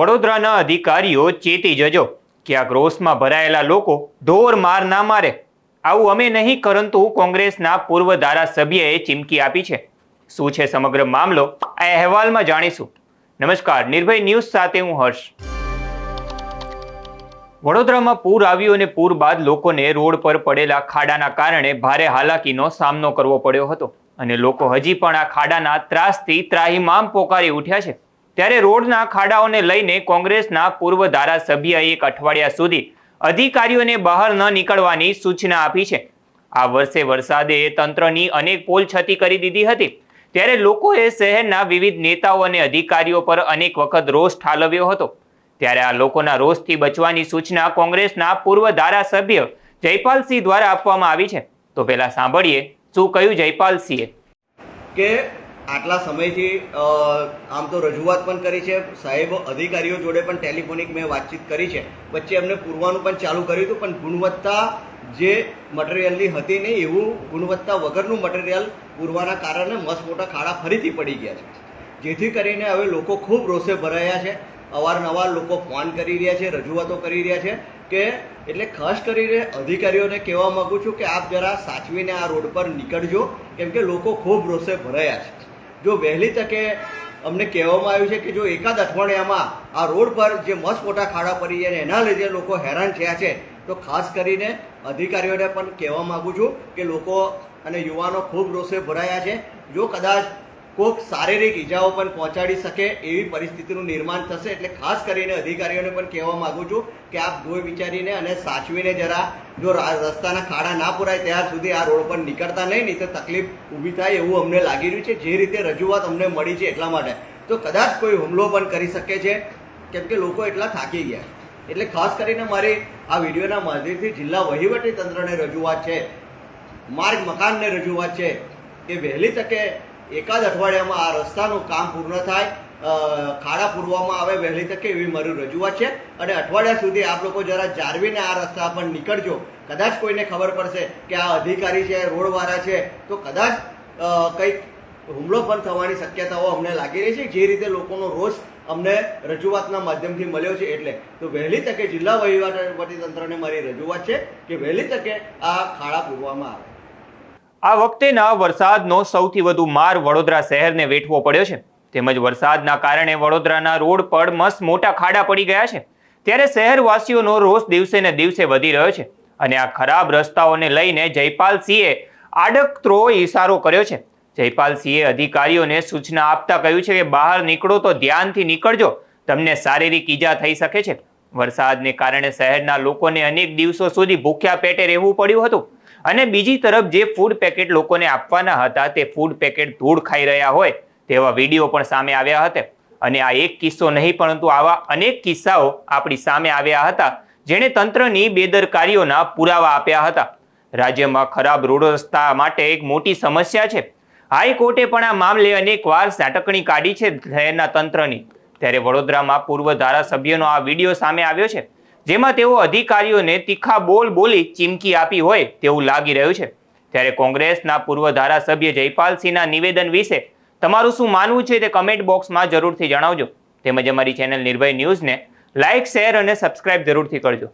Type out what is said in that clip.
વડોદરાના અધિકારીઓ ચેતી જજો. કે આ ક્રોસમાં ભરાયેલા લોકો ઢોર માર ના મારે. આવું અમે નહીં, પરંતુ કોંગ્રેસના પૂર્વ ધારાસભ્યએ ચીમકી આપી છે. શું છે સમગ્ર મામલો? આ અહેવાલમાં જાણીશું. નમસ્કાર, નિર્ભય ન્યૂઝ સાથે હું હર્ષ. વડોદરામાં પૂર આવ્યું અને પૂર બાદ લોકોને રોડ પર પડેલા ખાડાના કારણે ભારે હાલાકીનો સામનો કરવો પડ્યો હતો. અને લોકો હજી પણ આ ખાડાના ત્રાસથી ત્રાહીમામ પોકારી ઉઠ્યા છે. ત્યારે રોડના ખાડાઓને લઈને કોંગ્રેસના પૂર્વ ધારાસભ્યએ એક અઠવાડિયા સુધી અધિકારીઓને બહાર ન નીકળવાની સૂચના આપી છે. આ વર્ષે વરસાદે તંત્રની અનેક પોલ છતી કરી દીધી હતી. ત્યારે લોકોએ શહેરના વિવિધ નેતાઓ અને અધિકારીઓ પર અનેક વખત રોષ ઠાલવ્યો હતો. ત્યારે આ લોકોના રોષથી બચવાની સૂચના કોંગ્રેસના પૂર્વ ધારાસભ્ય જયપાલસિંહ દ્વારા આપવામાં આવી છે. તો પહેલા સાંભળીએ શું કહ્યું જયપાલસિંહે. કે આટલા સમયથી આમ તો રજૂઆત પણ કરી છે. સાહેબ, અધિકારીઓ જોડે પણ ટેલિફોનિક મેં વાતચીત કરી છે. વચ્ચે એમને પૂરવાનું પણ ચાલુ કર્યું હતું, પણ ગુણવત્તા જે મટીરિયલની હતી નહીં એવું ગુણવત્તા વગરનું મટીરિયલ પૂરવાના કારણે મસ્ત મોટા ખાડા ફરીથી પડી ગયા છે. જેથી કરીને હવે લોકો ખૂબ રોષે ભરાયા છે. અવારનવાર લોકો ફોન કરી રહ્યા છે, રજૂઆતો કરી રહ્યા છે કે, એટલે ખાસ કરીને અધિકારીઓને કહેવા માગું છું કે આપ જરા સાચવીને આ રોડ પર નીકળજો. કેમ કે લોકો ખૂબ રોષે ભરાયા છે. જો વહેલી તકે અમને કહેવામાં આવ્યું છે કે જો એકાદ અઠવાડિયામાં આ રોડ પર જે મસ્ત મોટા ખાડા પડી જાય એના લીધે લોકો હેરાન થયા છે, તો ખાસ કરીને અધિકારીઓને પણ કહેવા માગું છું કે લોકો અને યુવાનો ખૂબ રોષે ભરાયા છે. જો કદાચ કોઈક શારીરિક ઈજાઓ પણ પહોંચાડી શકે એવી પરિસ્થિતિનું નિર્માણ થશે એટલે ખાસ કરીને અધિકારીઓને પણ કહેવા માગું છું કે આપ જોઈ વિચારીને અને સાચવીને જરા જો રસ્તાના ખાડા ના પુરાય ત્યાર સુધી આ રોડ પર નીકળતા નહીં નહીં તો તકલીફ ઊભી થાય એવું અમને લાગી રહ્યું છે. જે રીતે રજૂઆત અમને મળી છે એટલા માટે. તો કદાચ કોઈ હુમલો પણ કરી શકે છે, કેમ કે લોકો એટલા થાકી ગયા. એટલે ખાસ કરીને મારી આ વિડીયોના માધ્યમથી જિલ્લા વહીવટી તંત્રને રજૂઆત છે, માર્ગ મકાનને રજૂઆત છે, કે વહેલી તકે એકાદ અઠવાડિયામાં આ રસ્તાનું કામ પૂર્ણ થાય ખાડા પૂરવામાં આવે વહેલી તકે એવી મારી રજૂઆત છે. અને અઠવાડિયા સુધી આપ લોકો જરા જાળવીને આ રસ્તા પર નીકળજો. કદાચ કોઈને ખબર પડશે કે આ અધિકારી છે, રોડવાળા છે, તો કદાચ કંઈક હુમલો પણ થવાની શક્યતાઓ અમને લાગી રહી છે. જે રીતે લોકોનો રોષ અમને રજૂઆતના માધ્યમથી મળ્યો છે એટલે. તો વહેલી તકે જિલ્લા વહીવટી તંત્રને મારી રજૂઆત છે કે વહેલી તકે આ ખાડા પૂરવામાં આવે. આ વખતેના વરસાદનો સૌથી વધુ માર વડોદરા શહેરને વેઠવો પડ્યો છે. તેમજ વરસાદના કારણે વડોદરાના રોડ પર મસ્ત મોટા ખાડા પડી ગયા છે. ત્યારે શહેરવાસીઓનો રોષ દિવસે ને દિવસે વધી રહ્યો છે અને આ ખરાબ રસ્તાઓને લઈને જયપાલસિંહે આડકત્રો ઇશારો કર્યો છે. જયપાલસિંહે અધિકારીઓને સૂચના આપતા કહ્યું છે કે બહાર નીકળો તો ધ્યાનથી નીકળજો, તમને શારીરિક ઈજા થઈ શકે છે. વરસાદને કારણે શહેરના લોકોને અનેક દિવસો સુધી ભૂખ્યા પેટે રહેવું પડ્યું હતું. અને બીજી તરફ જે ફૂડ પેકેટ લોકોને આપવાના હતા તે ફૂડ પેકેટ ધૂળ ખાઈ રહ્યા હોય તેવા વીડિયો પણ સામે આવ્યા હતા. અને આ એક કિસ્સો નહીં, પરંતુ આવા અનેક કિસ્સાઓ આપણી સામે આવ્યા હતા, જેણે તંત્રની બેદરકારીઓના પુરાવા આપ્યા હતા. રાજ્યમાં ખરાબ રોડ રસ્તા માટે એક મોટી સમસ્યા છે. હાઈકોર્ટે પણ આ મામલે અનેકવાર સાટકણી કાઢી છે શહેરના તંત્રની. ત્યારે વડોદરામાં પૂર્વ ધારાસભ્યનો આ વીડિયો સામે આવ્યો છે. જેમાં તેઓ અધિકારીઓને તીખા બોલ બોલી ચીમકી આપી હોય તેવું લાગી રહ્યું છે. ત્યારે કોંગ્રેસના પૂર્વ ધારાસભ્ય જયપાલસિંહના નિવેદન વિશે તમારું શું માનવું છે તે કમેન્ટ બોક્સમાં જરૂરથી જણાવજો. તેમજ અમારી ચેનલ નિર્ભય ન્યૂઝને લાઇક શેર અને સબસ્ક્રાઇબ જરૂરથી કરજો.